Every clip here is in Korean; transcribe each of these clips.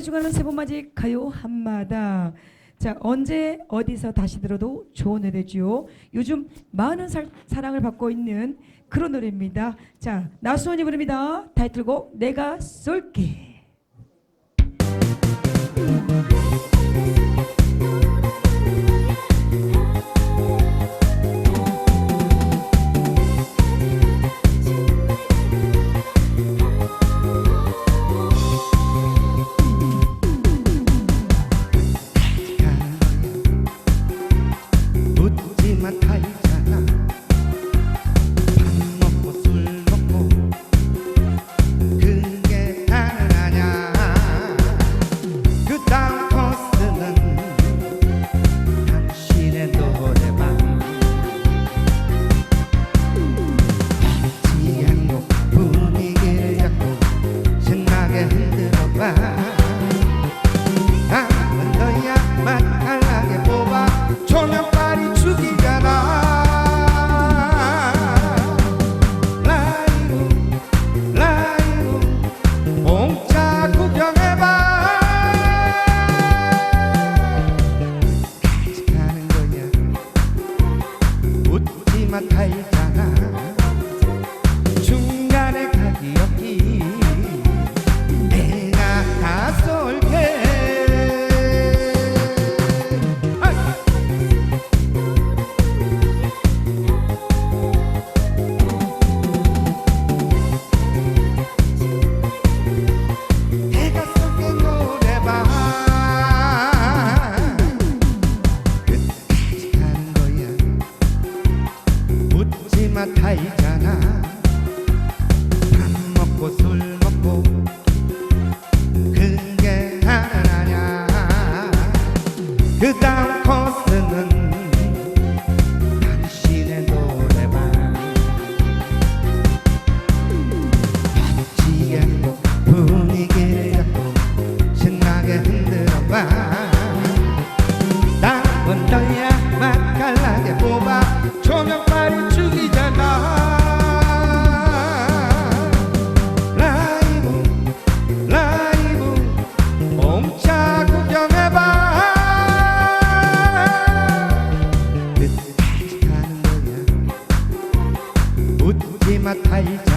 세 주간을 세 번 맞이 가요 한마다. 자 언제 어디서 다시 들어도 좋은 노래지요. 요즘 많은 살, 사랑을 받고 있는 그런 노래입니다. 자 나수원이 부릅니다. 타이틀곡 내가 쏠게. 이마타이잖아. 밥 먹고 술 Haiti.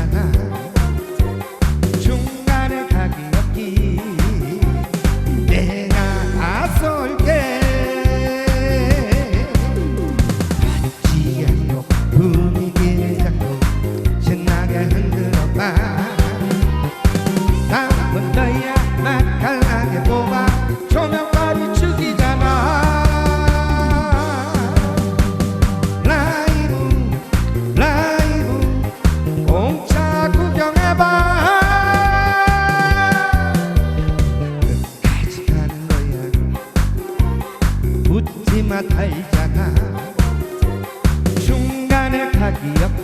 우리만 알잖아 중간에 가기 없